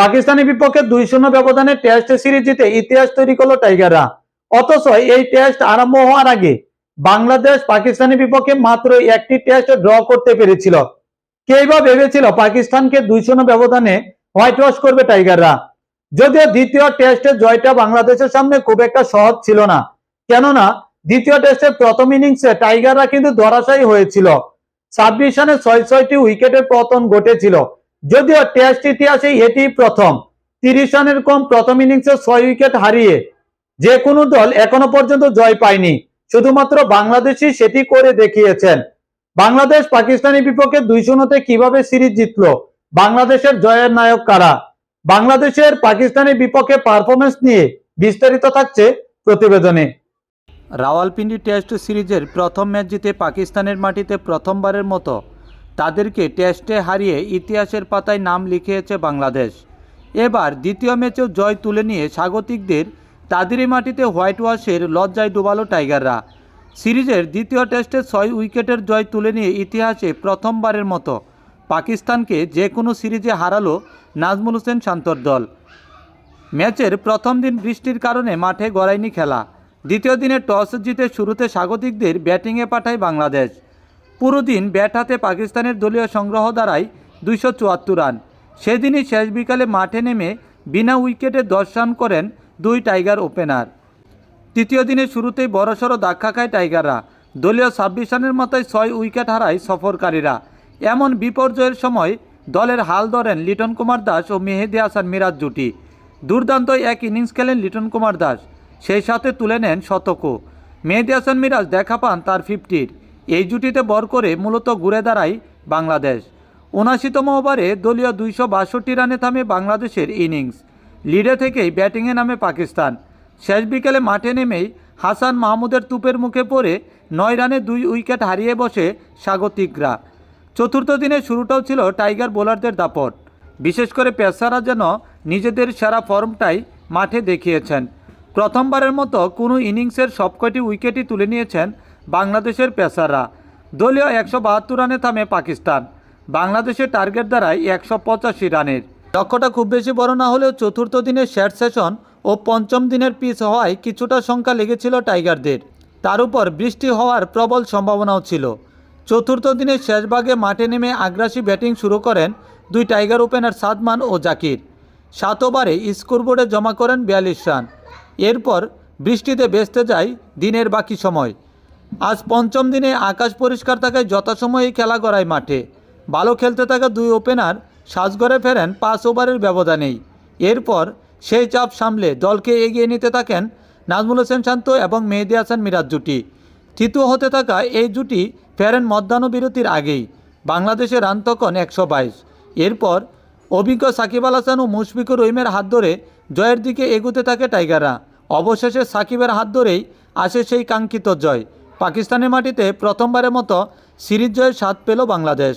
পাকিস্তানের বিপক্ষে দুই শূন্য ব্যবধানে টেস্ট সিরিজ জিতে ইতিহাস তৈরি করল টাইগাররা অথচ এই টেস্ট আরম্ভ হওয়ার আগে বাংলাদেশ পাকিস্তানের বিপক্ষে মাত্র একটি টেস্ট ড্র করতে পেরেছিল। কেই বা ভেবেছিল পাকিস্তানকে দুই শূন্য ব্যবধানে হোয়াইট ওয়াশ করবে টাইগাররা যদিও দ্বিতীয় টেস্টের জয়টা বাংলাদেশের সামনে খুব একটা সহজ ছিল না। কেননা দ্বিতীয় টেস্টের প্রথম ইনিংসে টাইগাররা কিন্তু ধরাশায়ী হয়েছিল। ছাব্বিশ রানে ছয় ছয়টি উইকেটের পতন ঘটেছিল। যদিও টেস্ট ইতিহাসে এটি প্রথম। তিরিশ রানের কম প্রথম ইনিংসে ছয় উইকেট হারিয়ে যে কোনো দল এখনও পর্যন্ত জয় পায়নি। শুধুমাত্র বাংলাদেশই সেটি করে দেখিয়েছেন। বাংলাদেশ পাকিস্তানের বিপক্ষে দুই শূন্যতে কীভাবে সিরিজ জিতল? বাংলাদেশের জয়ের নায়ক কারা? বাংলাদেশের পাকিস্তানের বিপক্ষে পারফরমেন্স নিয়ে বিস্তারিত থাকছে প্রতিবেদনে। রাওয়ালপিন্ডি টেস্ট সিরিজের প্রথম ম্যাচ জিতে পাকিস্তানের মাটিতে প্রথমবারের মতো তাদেরকে টেস্টে হারিয়ে ইতিহাসের পাতায় নাম লিখিয়েছে বাংলাদেশ। এবার দ্বিতীয় ম্যাচেও জয় তুলে নিয়ে স্বাগতিকদের তাদেরই মাটিতে হোয়াইট ওয়াশের লজ্জায় ডুবালো টাইগাররা। সিরিজের দ্বিতীয় টেস্টে ছয় উইকেটের জয় তুলে নিয়ে ইতিহাসে প্রথমবারের মতো পাকিস্তানকে যে কোনো সিরিজে হারালো নাজমুল হোসেন শান্তর দল। ম্যাচের প্রথম দিন বৃষ্টির কারণে মাঠে গড়ায়নি খেলা। দ্বিতীয় দিনে টস জিতে শুরুতে স্বাগতিকদের ব্যাটিংয়ে পাঠায় বাংলাদেশ। পুরো দিন ব্যাট হাতে পাকিস্তানের দলীয় সংগ্রহ দ্বারাই দুইশো চুয়াত্তর রান। সেদিনই শেষ বিকালে মাঠে নেমে বিনা উইকেটে দশ রান করেন দুই টাইগার ওপেনার। তৃতীয় দিনের শুরুতেই বড়সড় ধাক্কা খায় টাইগাররা। দলীয় ছাব্বিশ রানের মাথায় ছয় উইকেট হারায় সফরকারীরা। এমন বিপর্যয়ের সময় দলের হাল ধরেন লিটন কুমার দাস ও মেহেদি হাসান মিরাজ জুটি। দুর্দান্ত এক ইনিংস খেলেন লিটন কুমার দাস। সেই সাথে তুলে নেন শতকও। মেহেদি হাসান মিরাজ দেখা পান তার ফিফটির। এই জুটিতে বর করে মূলত ঘুরে দাঁড়ায় বাংলাদেশ। উনাশিতম ওভারে দলীয় দুইশো বাষট্টি রানে থামে বাংলাদেশের ইনিংস। লিডে থেকেই ব্যাটিংয়ে নামে পাকিস্তান। শেষ বিকেলে মাঠে নেমেই হাসান মাহমুদের তুপের মুখে পড়ে নয় রানে দুই উইকেট হারিয়ে বসে স্বাগতিকরা। চতুর্থ দিনের শুরুটাও ছিল টাইগার বোলারদের দাপট। বিশেষ করে পেসাররা যেন নিজেদের সেরা ফর্মটাই মাঠে দেখিয়েছেন। প্রথমবারের মতো কোনো ইনিংসের সবকটি উইকেটই তুলে নিয়েছেন বাংলাদেশের পেসাররা। দলীয় একশো বাহাত্তর রানে থামে পাকিস্তান। বাংলাদেশের টার্গেট দাঁড়ায় একশো পঁচাশি রানের। লক্ষ্যটা খুব বেশি বড় না হলেও চতুর্থ দিনের শেষ সেশন ও পঞ্চম দিনের পিচ হওয়ায় কিছুটা সংখ্যা লেগেছিল টাইগারদের। তার উপর বৃষ্টি হওয়ার প্রবল সম্ভাবনাও ছিল। চতুর্থ দিনের শেষ ভাগে মাঠে নেমে আগ্রাসী ব্যাটিং শুরু করেন দুই টাইগার ওপেনার সাদমান ও জাকির। সাত ওভারে স্কোরবোর্ডে জমা করেন বিয়াল্লিশ রান। এরপর বৃষ্টিতে ভেস্তে যায় দিনের বাকি সময়। আজ পঞ্চম দিনে আকাশ পরিষ্কার থাকায় যথাসময়েই খেলা গড়ায় মাঠে। ভালো খেলতে থাকা দুই ওপেনার সাজঘরে ফেরেন পাঁচ ওভারের ব্যবধানেই। এরপর সেই চাপ সামলে দলকে এগিয়ে নিতে থাকেন নাজমুল হোসেন শান্ত এবং মেহেদি হাসান মিরাজ জুটি। তৃতীয় হতে থাকা এই জুটি ফেরেন মধ্যাহ্ন বিরতির আগেই, বাংলাদেশের রান তখন একশো বাইশ। এরপর অভিজ্ঞ সাকিব আল হাসান ও মুশফিকুর রহিমের হাত ধরে জয়ের দিকে এগুতে থাকে টাইগাররা। অবশেষে সাকিবের হাত ধরেই আসে সেই কাঙ্ক্ষিত জয়। পাকিস্তানের মাটিতে প্রথমবারের মতো সিরিজ জয়ের স্বাদ পেল বাংলাদেশ।